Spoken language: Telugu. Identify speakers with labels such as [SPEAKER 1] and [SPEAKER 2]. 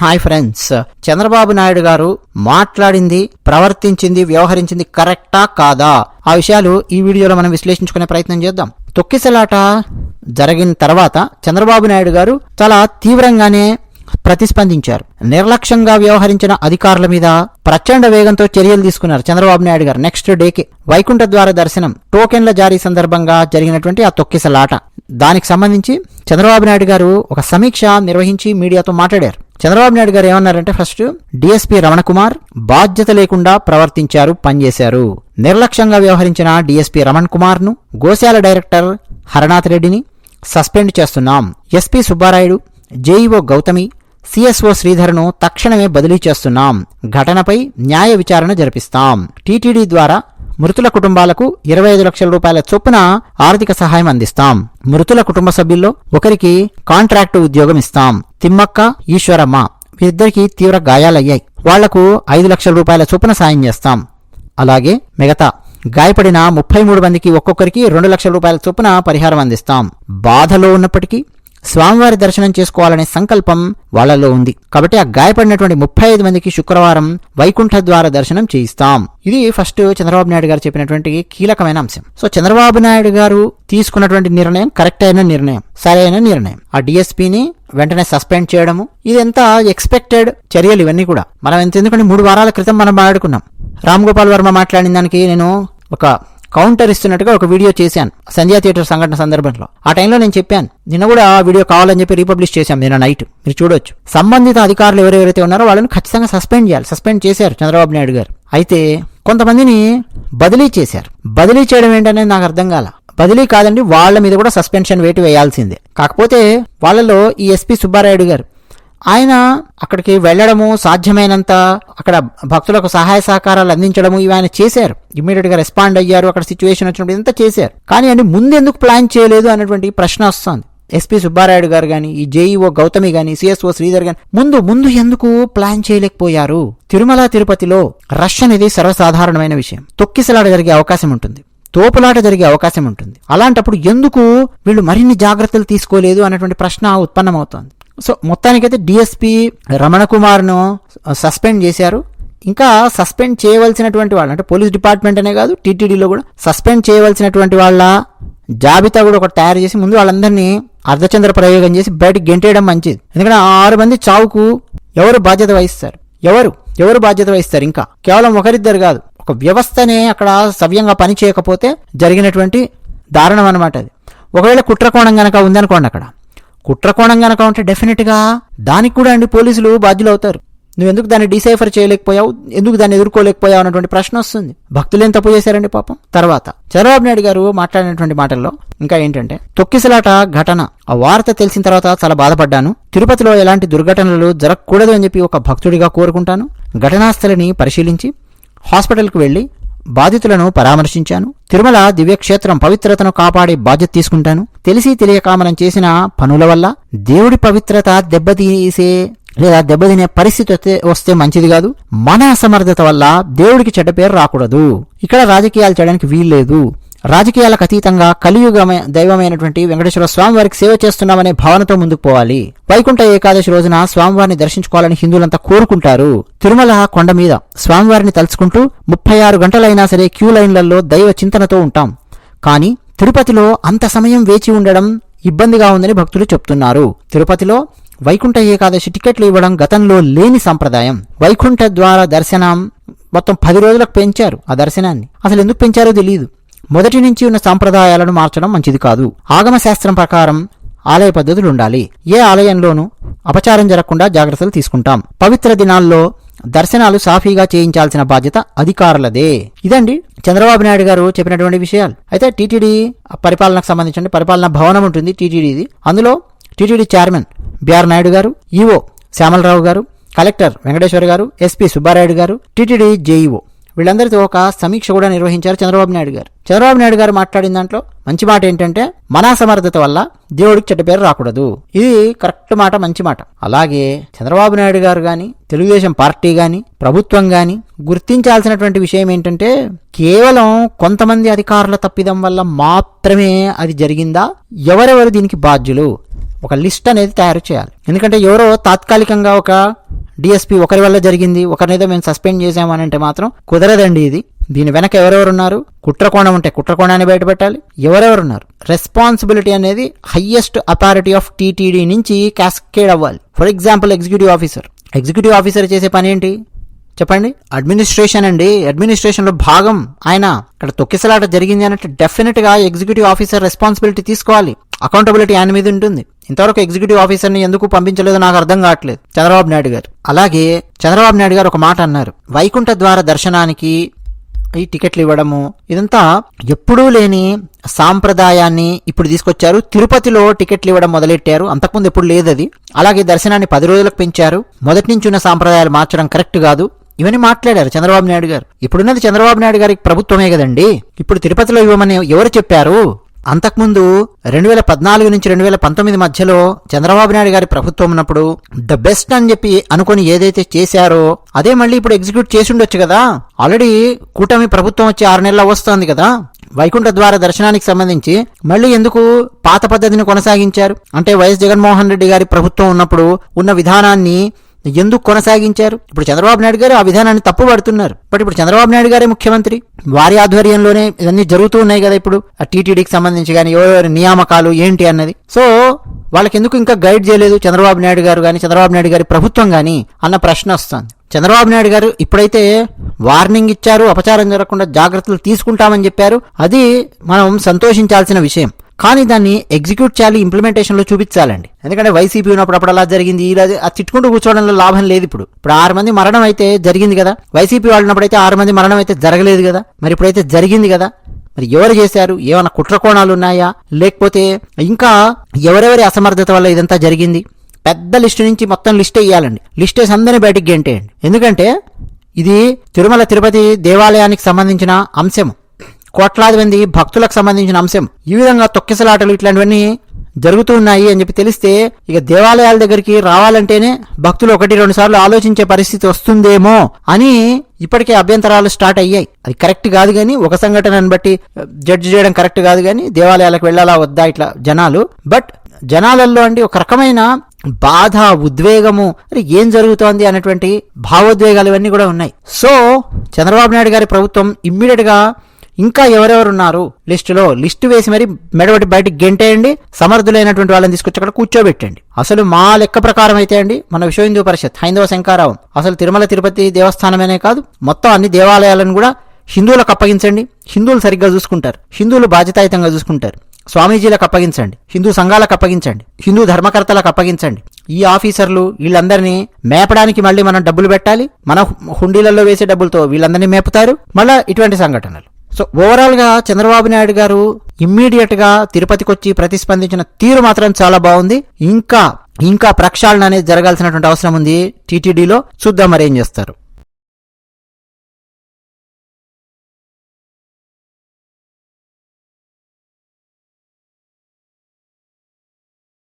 [SPEAKER 1] Hi friends. చంద్రబాబు నాయుడు గారు మాట్లాడింది ప్రవర్తించింది వ్యవహరించింది కరెక్టా కాదా? ఆ విషయాలు ఈ వీడియోలో మనం విశ్లేషించుకునే ప్రయత్నం చేద్దాం. తొక్కిసలాట జరిగిన తర్వాత చంద్రబాబు నాయుడు గారు చాలా తీవ్రంగానే ప్రతిస్పందించారు. నిర్లక్ష్యంగా వ్యవహరించిన అధికారుల మీద ప్రచండ వేగంతో చర్యలు తీసుకున్నారు చంద్రబాబు నాయుడు గారు నెక్స్ట్ డేకి. వైకుంఠ ద్వార దర్శనం టోకెన్ల జారీ సందర్భంగా జరిగినటువంటి ఆ తొక్కిసలాట. దానికి సంబంధించి చంద్రబాబు నాయుడు గారు ఒక సమీక్ష నిర్వహించి మీడియాతో మాట్లాడారు. చంద్రబాబు నాయుడు గారు ఏమన్నారంటే ఫస్ట్ డిఎస్పీ రమణకుమార్ బాధ్యత లేకుండా ప్రవర్తించారు పనిచేశారు. నిర్లక్ష్యంగా వ్యవహరించిన డిఎస్పీ రమణ్ కుమార్ను గోశాల డైరెక్టర్ హరనాథ్ రెడ్డిని సస్పెండ్ చేస్తున్నాం. SP Subbarayudu JEO Gautami CSO శ్రీధర్ను తక్షణమే బదిలీ చేస్తున్నాం. ఘటనపై న్యాయ విచారణ జరిపిస్తాం. టీటీడీ ద్వారా మృతుల కుటుంబాలకు ఇరవై ఐదు లక్షల రూపాయల చొప్పున ఆర్థిక సహాయం అందిస్తాం. మృతుల కుటుంబ సభ్యుల్లో ఒకరికి కాంట్రాక్టు ఉద్యోగం ఇస్తాం. తిమ్మక్క ఈశ్వరమ్మ వీరిద్దరికి తీవ్ర గాయాలయ్యాయి. వాళ్ళకు ఐదు లక్షల రూపాయల చొప్పున సాయం చేస్తాం. అలాగే మిగతా గాయపడిన ముప్పై మూడు మందికి ఒక్కొక్కరికి రెండు లక్షల రూపాయల చొప్పున పరిహారం అందిస్తాం. బాధలో ఉన్నప్పటికీ స్వామివారి దర్శనం చేసుకోవాలనే సంకల్పం వాళ్ళలో ఉంది. కాబట్టి ఆ గాయపడినటువంటి ముప్పై ఐదు మందికి శుక్రవారం వైకుంఠ ద్వార దర్శనం చేయిస్తాం. ఇది ఫస్ట్ చంద్రబాబు నాయుడు గారు చెప్పినటువంటి కీలకమైన అంశం. సో చంద్రబాబు నాయుడు గారు తీసుకున్నటువంటి నిర్ణయం కరెక్ట్ అయిన నిర్ణయం సరైన నిర్ణయం. ఆ డిఎస్పీని వెంటనే సస్పెండ్ చేయడము ఇదంతా ఎక్స్పెక్టెడ్ చర్యలు ఇవన్నీ కూడా. మనం ఎంత ఎందుకంటే మూడు వారాల క్రితం మనం మాట్లాడుకున్నాం. రామ్ గోపాల్ వర్మ మాట్లాడిన దానికి నేను ఒక కౌంటర్ ఇస్తున్నట్టుగా ఒక వీడియో చేశాను సంధ్యా థియేటర్ సంఘటన సందర్భంలో. ఆ టైంలో నేను చెప్పాను నిన్న కూడా ఆ వీడియో కావాలని చెప్పి రీపబ్లిష్ చేశాం నిన్న నైట్ మీరు చూడొచ్చు. సంబంధిత అధికారులు ఎవరెవరైతే ఉన్నారో వాళ్ళని ఖచ్చితంగా సస్పెండ్ చేయాలి. సస్పెండ్ చేశారు చంద్రబాబు నాయుడు గారు. అయితే కొంతమందిని బదిలీ చేశారు. బదిలీ చేయడం ఏంటనేది నాకు అర్థం కాల. బదిలీ కాదండి వాళ్ళ మీద కూడా సస్పెన్షన్ వేటు వేయాల్సిందే. కాకపోతే వాళ్ళలో ఈ ఎస్పీ సుబ్బారాయుడు గారు ఆయన అక్కడికి వెళ్ళడము సాధ్యమైనంత అక్కడ భక్తులకు సహాయ సహకారాలు అందించడము ఇవి ఆయన చేశారు. ఇమీడియట్గా రెస్పాండ్ అయ్యారు అక్కడ సిచ్యువేషన్ వచ్చినప్పుడు ఇంత చేశారు. కానీ అండి ముందెందుకు ప్లాన్ చేయలేదు అన్నటువంటి ప్రశ్న వస్తుంది. ఎస్పీ సుబ్బారాయుడు గారు కానీ ఈ జేఈఓ గౌతమి కానీ సిఎస్ఓ శ్రీధర్ గాని ముందు ముందు ఎందుకు ప్లాన్ చేయలేకపోయారు? తిరుమల తిరుపతిలో రష్ అనేది సర్వసాధారణమైన విషయం. తొక్కిసలాట జరిగే అవకాశం ఉంటుంది. తోపులాట జరిగే అవకాశం ఉంటుంది. అలాంటప్పుడు ఎందుకు వీళ్ళు మరిన్ని జాగ్రత్తలు తీసుకోలేదు అన్నటువంటి ప్రశ్న ఉత్పన్నమవుతోంది. సో మొత్తానికైతే డిఎస్పీ రమణ కుమార్ను సస్పెండ్ చేశారు. ఇంకా సస్పెండ్ చేయవలసినటువంటి వాళ్ళు అంటే పోలీస్ డిపార్ట్మెంట్ అనే కాదు టీటీడీలో కూడా సస్పెండ్ చేయవలసినటువంటి వాళ్ళ జాబితా కూడా ఒకటి తయారు చేసి ముందు వాళ్ళందరినీ అర్ధచంద్ర ప్రయోగం చేసి బయటకు గెంటేయడం మంచిది. ఎందుకంటే ఆరు మంది చావుకు ఎవరు బాధ్యత వహిస్తారు? ఎవరు? ఎవరు బాధ్యత వహిస్తారు ఇంకా? కేవలం ఒకరిద్దరు కాదు ఒక వ్యవస్థనే అక్కడ సవ్యంగా పని చేయకపోతే జరిగినటువంటి దారుణం అనమాట అది. ఒకవేళ కుట్రకోణం కనుక ఉందనుకోండి అక్కడ కుట్రకోణం గనక ఉంటే డెఫినెట్గా దానికి కూడా అండి పోలీసులు బాధ్యులు అవుతారు నువ్వు ఎందుకు దాన్ని డిసైఫర్ చేయలేకపోయావు? ఎందుకు దాన్ని ఎదుర్కోలేకపోయావు? అన్నటువంటి ప్రశ్న వస్తుంది. భక్తులు ఏం తప్పు చేశారండి పాపం? తర్వాత చంద్రబాబు నాయుడు గారు మాట్లాడినటువంటి మాటల్లో ఇంకా ఏంటంటే తొక్కిసలాట ఘటన. ఆ వార్త తెలిసిన తర్వాత చాలా బాధపడ్డాను. తిరుపతిలో ఎలాంటి దుర్ఘటనలు జరగకూడదు అని చెప్పి ఒక భక్తుడిగా కోరుకుంటాను. ఘటనాస్థలిని పరిశీలించి హాస్పిటల్కి వెళ్ళి బాధితులను పరామర్శించాను. తిరుమల దివ్యక్షేత్రం పవిత్రతను కాపాడే బాధ్యత తీసుకుంటాను. తెలిసి తెలియక మనం చేసిన పనుల వల్ల దేవుడి పవిత్రత దెబ్బతీసే లేదా దెబ్బతినే పరిస్థితి వస్తే మంచిది కాదు. మన అసమర్థత వల్ల దేవుడికి చెడ్డ పేరు రాకూడదు. ఇక్కడ రాజకీయాలు చేయడానికి వీల్లేదు. రాజకీయాలకు అతీతంగా కలియుగమే దైవమైనటువంటి వెంకటేశ్వర స్వామి వారికి సేవ చేస్తున్నామనే భావనతో ముందుకు పోవాలి. వైకుంఠ ఏకాదశి రోజున స్వామివారిని దర్శించుకోవాలని హిందువులంతా కోరుకుంటారు. తిరుమల కొండ మీద స్వామివారిని తలుచుకుంటూ ముప్పై ఆరు గంటలైనా సరే క్యూ లైన్లలో దైవ చింతనతో ఉంటాం. కానీ తిరుపతిలో అంత సమయం వేచి ఉండడం ఇబ్బందిగా ఉందని భక్తులు చెప్తున్నారు. తిరుపతిలో వైకుంఠ ఏకాదశి టికెట్లు ఇవ్వడం గతంలో లేని సంప్రదాయం. వైకుంఠ ద్వారా దర్శనం మొత్తం పది రోజులకు పెంచారు ఆ దర్శనాన్ని. అసలు ఎందుకు పెంచారో తెలియదు మొదటి నుంచి ఉన్న సాంప్రదాయాలను మార్చడం మంచిది కాదు. ఆగమ శాస్త్రం ప్రకారం ఆలయ పద్ధతులు ఉండాలి ఏ ఆలయంలోనూ అపచారం జరగకుండా జాగ్రత్తలు తీసుకుంటాం. పవిత్ర దినాల్లో దర్శనాలు సాఫీగా చేయించాల్సిన బాధ్యత అధికారులదే. ఇదండి చంద్రబాబు నాయుడు గారు చెప్పినటువంటి విషయాలు. అయితే టీటీడీ పరిపాలనకు సంబంధించిన పరిపాలన భవనం ఉంటుంది టీటీడీది. అందులో టీటీడీ చైర్మన్ బిఆర్ నాయుడు గారు ఈఓ శ్యామలరావు గారు కలెక్టర్ వెంకటేశ్వర గారు ఎస్పీ సుబ్బారాయుడు గారు టీటీడీ జేఈఓ వీళ్ళందరితో ఒక సమీక్ష కూడా నిర్వహించారు చంద్రబాబు నాయుడు గారు. చంద్రబాబు నాయుడు గారు మాట్లాడిన దాంట్లో మంచి మాట ఏంటంటే మన అసమర్థత వల్ల దేవుడికి చెడ్డ పేరు రాకూడదు. ఇది కరెక్ట్ మాట మంచి మాట. అలాగే చంద్రబాబు నాయుడు గారు గాని తెలుగుదేశం పార్టీ గాని ప్రభుత్వం గాని గుర్తించాల్సినటువంటి విషయం ఏంటంటే కేవలం కొంతమంది అధికారుల తప్పిదం వల్ల మాత్రమే అది జరిగిందా? ఎవరెవరు దీనికి బాధ్యులు? ఒక లిస్ట్ అనేది తయారు చేయాలి. ఎందుకంటే ఎవరో తాత్కాలికంగా ఒక డిఎస్పీ ఒకరి వల్ల జరిగింది ఒకరినేదో మేము సస్పెండ్ చేసామని అంటే మాత్రం కుదరదండి ఇది. దీని వెనక ఎవరెవరు ఉన్నారు కుట్రకోణం ఉంటే కుట్రకోణాన్ని బయటపెట్టాలి. ఎవరెవరు ఉన్నారు రెస్పాన్సిబిలిటీ అనేది హయ్యెస్ట్ అథారిటీ ఆఫ్ టీటీడీ నుంచి క్యాస్కేడ్ అవ్వాలి. For example executive officer executive officer చేసే పని ఏంటి? చెప్పండి. అడ్మినిస్ట్రేషన్ అండి. అడ్మినిస్ట్రేషన్లో భాగం ఆయన. ఇక్కడ తొక్కిసలాట జరిగింది అంటే డెఫినెట్గా ఎగ్జిక్యూటివ్ ఆఫీసర్ రెస్పాన్సిబిలిటీ తీసుకోవాలి. అకౌంటబిలిటీ ఆయన మీద ఉంటుంది. ఇంతవరకు ఎగ్జిక్యూటివ్ ఆఫీసర్ని ఎందుకు పంపించలేదో నాకు అర్థం కావట్లేదు చంద్రబాబు నాయుడు గారు. అలాగే చంద్రబాబు నాయుడు గారు ఒక మాట అన్నారు. వైకుంఠ ద్వార దర్శనానికి ఈ టికెట్లు ఇవ్వడము ఇదంతా ఎప్పుడూ లేని సాంప్రదాయాన్ని ఇప్పుడు తీసుకొచ్చారు. తిరుపతిలో టికెట్లు ఇవ్వడం మొదలెట్టారు. అంతకుముందు ఎప్పుడు లేదు అది అలాగే దర్శనాన్ని పది రోజులకు పెంచారు. మొదటి నుంచి ఉన్న సాంప్రదాయాలు మార్చడం కరెక్ట్ కాదు. ఇవన్నీ మాట్లాడారు చంద్రబాబు నాయుడు గారు. ఇప్పుడున్నది చంద్రబాబు నాయుడు గారికి ప్రభుత్వమే కదండి. ఇప్పుడు తిరుపతిలో ఇవ్వమని ఎవరు చెప్పారు? అంతకుముందు రెండు వేల పద్నాలుగు నుంచి రెండు వేల పంతొమ్మిది మధ్యలో చంద్రబాబు నాయుడు గారి ప్రభుత్వం ఉన్నప్పుడు ద బెస్ట్ అని చెప్పి అనుకొని ఏదైతే చేశారో అదే మళ్ళీ ఇప్పుడు ఎగ్జిక్యూట్ చేసి ఉండొచ్చు కదా. ఆల్రెడీ కూటమి ప్రభుత్వం వచ్చి ఆరు నెలలు వస్తోంది కదా. వైకుంఠ ద్వార దర్శనానికి సంబంధించి మళ్ళీ ఎందుకు పాత పద్ధతిని కొనసాగించారు? అంటే వైఎస్ జగన్మోహన్ రెడ్డి గారి ప్రభుత్వం ఉన్నప్పుడు ఉన్న విధానాన్ని ఎందుకు కొనసాగించారు? ఇప్పుడు చంద్రబాబు నాయుడు గారు ఆ విధానాన్ని తప్పు పడుతున్నారు. బట్ ఇప్పుడు చంద్రబాబు నాయుడు గారే ముఖ్యమంత్రి. వారి ఆధ్వర్యంలోనే ఇవన్నీ జరుగుతూ ఉన్నాయి కదా ఇప్పుడు. ఆ టీటీడీకి సంబంధించి కానీ ఎవరెవరి నియామకాలు ఏంటి అన్నది. సో వాళ్ళకి ఎందుకు ఇంకా గైడ్ చేయలేదు చంద్రబాబు నాయుడు గారు కానీ చంద్రబాబు నాయుడు గారి ప్రభుత్వం కానీ అన్న ప్రశ్న వస్తుంది. చంద్రబాబు నాయుడు గారు ఇప్పుడైతే వార్నింగ్ ఇచ్చారు అపచారం జరగకుండా జాగ్రత్తలు తీసుకుంటామని చెప్పారు. అది మనం సంతోషించాల్సిన విషయం. కానీ దాన్ని ఎగ్జిక్యూట్ చేయాలి ఇంప్లిమెంటేషన్లో చూపించాలండి. ఎందుకంటే వైసీపీ ఉన్నప్పుడు అప్పుడు అలా జరిగింది. ఇలా అది తిట్టుకుంటూ కూర్చోవడంలో లాభం లేదు ఇప్పుడు. ఇప్పుడు ఆరు మంది మరణం అయితే జరిగింది కదా. వైసీపీ వాళ్ళు ఉన్నప్పుడు అయితే ఆరు మంది మరణం అయితే జరగలేదు కదా. మరి ఇప్పుడైతే జరిగింది కదా. మరి ఎవరు చేశారు? ఏమైనా కుట్రకోణాలు ఉన్నాయా? లేకపోతే ఇంకా ఎవరెవరి అసమర్థత వల్ల ఇదంతా జరిగింది? పెద్ద లిస్టు నుంచి మొత్తం లిస్ట్ వేయాలండి. లిస్ట్ వేసి అందరినీ బయటికి గెంటేయండి. ఎందుకంటే ఇది తిరుమల తిరుపతి దేవాలయానికి సంబంధించిన అంశం కోట్లాది మంది భక్తులకు సంబంధించిన అంశం. ఈ విధంగా తొక్కిసలాటలు ఇట్లాంటివన్నీ జరుగుతూ ఉన్నాయి అని చెప్పి తెలిస్తే ఇక దేవాలయాల దగ్గరికి రావాలంటేనే భక్తులు ఒకటి రెండు సార్లు ఆలోచించే పరిస్థితి వస్తుందేమో అని ఇప్పటికే అభ్యంతరాలు స్టార్ట్ అయ్యాయి. అది కరెక్ట్ కాదు కానీ ఒక సంఘటనను బట్టి జడ్జి చేయడం కరెక్ట్ కాదు కానీ దేవాలయాలకు వెళ్ళాలా వద్దా ఇట్లా జనాలు. బట్ జనాలలో అండి ఒక రకమైన బాధ ఉద్వేగము అరే ఏం జరుగుతోంది అనేటువంటి భావోద్వేగాలు ఇవన్నీ కూడా ఉన్నాయి. సో చంద్రబాబు నాయుడు గారి ప్రభుత్వం ఇమ్మీడియట్గా ఇంకా ఎవరెవరు ఉన్నారు లిస్టులో లిస్టు వేసి మరి మెడబట్టి బయటికి గెంటేయండి. సమర్థులైనటువంటి వాళ్ళని తీసుకొచ్చి అక్కడ కూర్చోబెట్టండి. అసలు మా లెక్క ప్రకారం అయితే అండి మన విశ్వ హిందూ పరిషత్ హైందవ శంకారావం. అసలు తిరుమల తిరుపతి దేవస్థానమేనే కాదు మొత్తం అన్ని దేవాలయాలను కూడా హిందువులకు అప్పగించండి. హిందువులు సరిగ్గా చూసుకుంటారు. హిందువులు బాధ్యతాయుతంగా చూసుకుంటారు. స్వామీజీలకు అప్పగించండి. హిందూ సంఘాలకు అప్పగించండి. హిందూ ధర్మకర్తలకు అప్పగించండి. ఈ ఆఫీసర్లు వీళ్ళందరినీ మేపడానికి మళ్ళీ మనం డబ్బులు పెట్టాలి. మన హుండీలలో వేసే డబ్బులతో వీళ్ళందరినీ మేపుతారు. మళ్ళా ఇటువంటి సంఘటనలు. సో ఓవరాల్గా చంద్రబాబు నాయుడు గారు ఇమ్మీడియట్గా తిరుపతికి వచ్చి ప్రతిస్పందించిన తీరు మాత్రం చాలా బాగుంది. ఇంకా ఇంకా ప్రక్షాళన అనేది జరగాల్సినటువంటి అవసరం ఉంది టీటీడీలో. చూద్దాం మరి ఏం చేస్తారు.